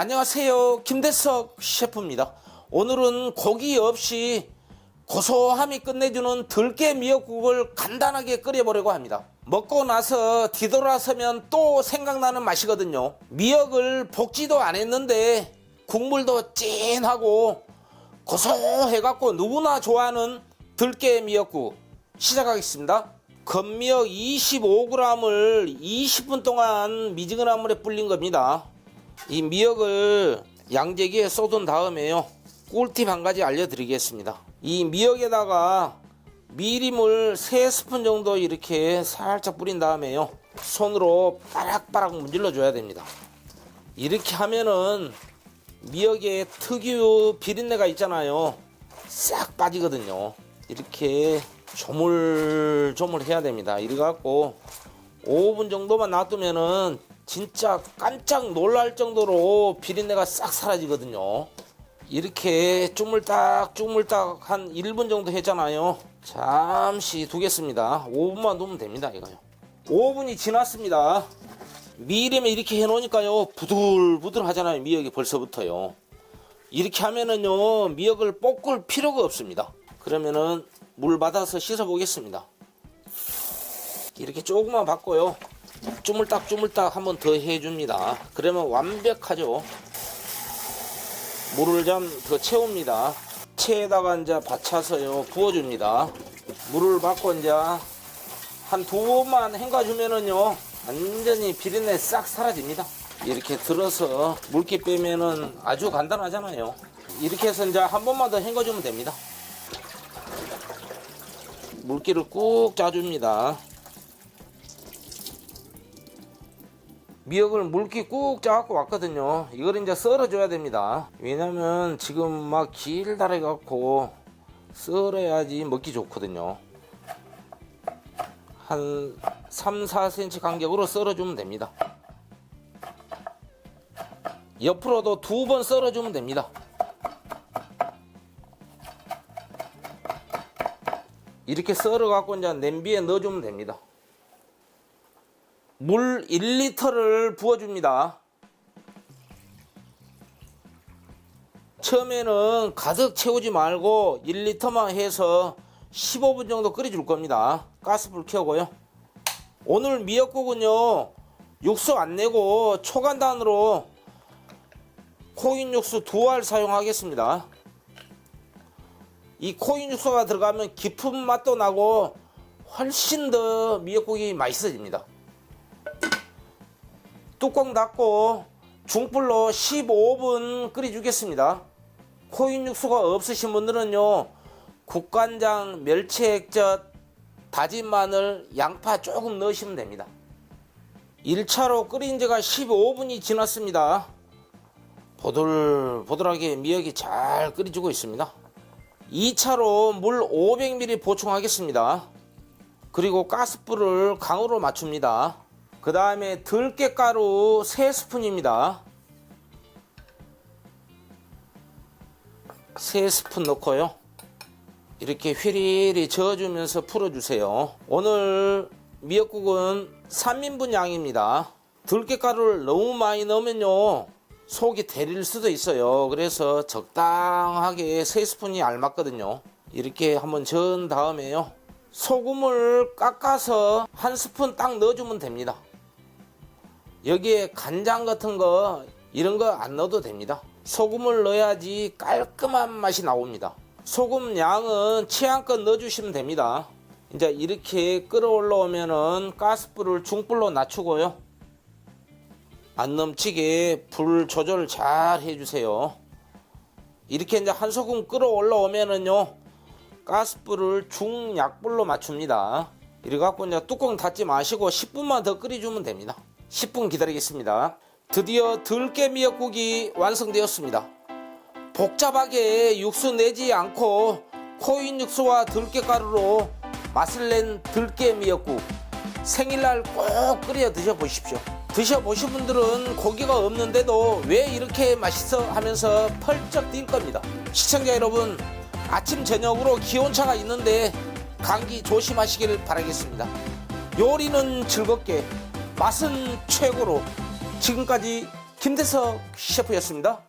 안녕하세요. 김대석 셰프입니다. 오늘은 고기 없이 고소함이 끝내주는 들깨 미역국을 간단하게 끓여보려고 합니다. 먹고 나서 뒤돌아서면 또 생각나는 맛이거든요. 미역을 볶지도 안 했는데 국물도 찐하고 고소해갖고 누구나 좋아하는 들깨 미역국 시작하겠습니다. 건미역 25g을 20분 동안 미지근한 물에 불린 겁니다. 이 미역을 양재기에 쏟은 다음에요. 꿀팁 한 가지 알려드리겠습니다. 이 미역에다가 미림을 3스푼 정도 이렇게 살짝 뿌린 다음에요. 손으로 빠락빠락 문질러 줘야 됩니다. 이렇게 하면은 미역의 특유 비린내가 있잖아요. 싹 빠지거든요. 이렇게 조물조물 해야 됩니다. 이래갖고 5분 정도만 놔두면은 진짜 깜짝 놀랄 정도로 비린내가 싹 사라지거든요. 이렇게 쪼물딱 쪼물딱 한 1분 정도 했잖아요. 잠시 두겠습니다. 5분만 두면 됩니다. 이거요. 5분이 지났습니다. 미림에 이렇게 해놓으니까요. 부들부들 하잖아요. 미역이 벌써부터요. 이렇게 하면은요. 미역을 볶을 필요가 없습니다. 그러면은 물 받아서 씻어 보겠습니다. 이렇게 조금만 받고요. 쪼물딱 쪼물딱 한 번 더 해줍니다. 그러면 완벽하죠. 물을 좀 더 채웁니다. 체에다가 이제 받쳐서요 부어줍니다. 물을 받고 이제 한 두 번만 헹궈주면은요 완전히 비린내 싹 사라집니다. 이렇게 들어서 물기 빼면은 아주 간단하잖아요. 이렇게 해서 이제 한 번만 더 헹궈주면 됩니다. 물기를 꾹 짜줍니다. 미역을 물기 꾹 짜갖고 왔거든요. 이걸 이제 썰어줘야 됩니다. 왜냐면 지금 막 길다래 갖고 썰어야지 먹기 좋거든요. 한 3, 4cm 간격으로 썰어주면 됩니다. 옆으로도 두 번 썰어주면 됩니다. 이렇게 썰어갖고 이제 냄비에 넣어주면 됩니다. 물 1리터를 부어줍니다. 처음에는 가득 채우지 말고 1리터만 해서 15분 정도 끓여줄 겁니다. 가스불 켜고요. 오늘 미역국은요, 육수 안 내고 초간단으로 코인 육수 두 알 사용하겠습니다. 이 코인 육수가 들어가면 깊은 맛도 나고 훨씬 더 미역국이 맛있어집니다. 뚜껑 닫고 중불로 15분 끓여주겠습니다. 코인 육수가 없으신 분들은요, 국간장, 멸치액젓, 다진 마늘, 양파 조금 넣으시면 됩니다. 1차로 끓인 지가 15분이 지났습니다. 보들보들하게 미역이 잘 끓여주고 있습니다. 2차로 물 500ml 보충하겠습니다. 그리고 가스불을 강으로 맞춥니다. 그 다음에 들깨가루 3스푼입니다. 3스푼 넣고요. 이렇게 휘리리 저어주면서 풀어주세요. 오늘 미역국은 3인분 양입니다. 들깨가루를 너무 많이 넣으면요. 속이 데릴 수도 있어요. 그래서 적당하게 3스푼이 알맞거든요. 이렇게 한번 저은 다음에요. 소금을 깎아서 한 스푼 딱 넣어주면 됩니다. 여기에 간장 같은 거 이런 거 안 넣어도 됩니다. 소금을 넣어야지 깔끔한 맛이 나옵니다. 소금 양은 취향껏 넣어주시면 됩니다. 이제 이렇게 끓어올라오면은 가스불을 중불로 낮추고요. 안 넘치게 불 조절 잘 해주세요. 이렇게 이제 한 소금 끓어올라오면은요. 가스불을 중약불로 맞춥니다. 이래 갖고 이제 뚜껑 닫지 마시고 10분만 더 끓여주면 됩니다. 10분 기다리겠습니다. 드디어 들깨 미역국이 완성되었습니다. 복잡하게 육수 내지 않고 코인 육수와 들깨 가루로 맛을 낸 들깨 미역국 생일날 꼭 끓여 드셔보십시오. 드셔보신 분들은 고기가 없는데도 왜 이렇게 맛있어 하면서 펄쩍 뛸 겁니다. 시청자 여러분 아침 저녁으로 기온차가 있는데 감기 조심하시길 바라겠습니다. 요리는 즐겁게 맛은 최고로 지금까지 김대석 셰프였습니다.